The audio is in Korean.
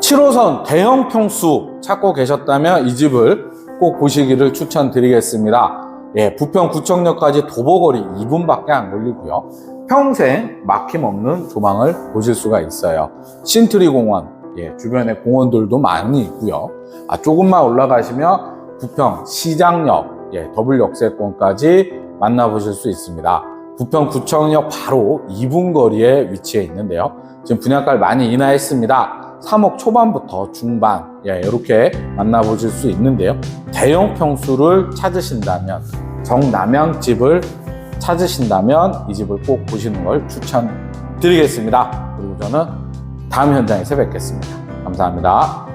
7호선 대형 평수 찾고 계셨다면 이 집을 꼭 보시기를 추천드리겠습니다. 예, 부평 구청역까지 도보거리 2분밖에 안 걸리고요. 평생 막힘없는 조망을 보실 수가 있어요. 신트리 공원, 예, 주변에 공원들도 많이 있고요. 아, 조금만 올라가시면 부평 시장역, 예, 더블 역세권까지 만나보실 수 있습니다. 부평 구청역 바로 2분 거리에 위치해 있는데요. 지금 분양가를 많이 인하했습니다. 3억 초반부터 중반, 예, 이렇게 만나보실 수 있는데요. 대형 평수를 찾으신다면, 정남양 집을 찾으신다면 이 집을 꼭 보시는 걸 추천드리겠습니다. 그리고 저는 다음 현장에서 뵙겠습니다. 감사합니다.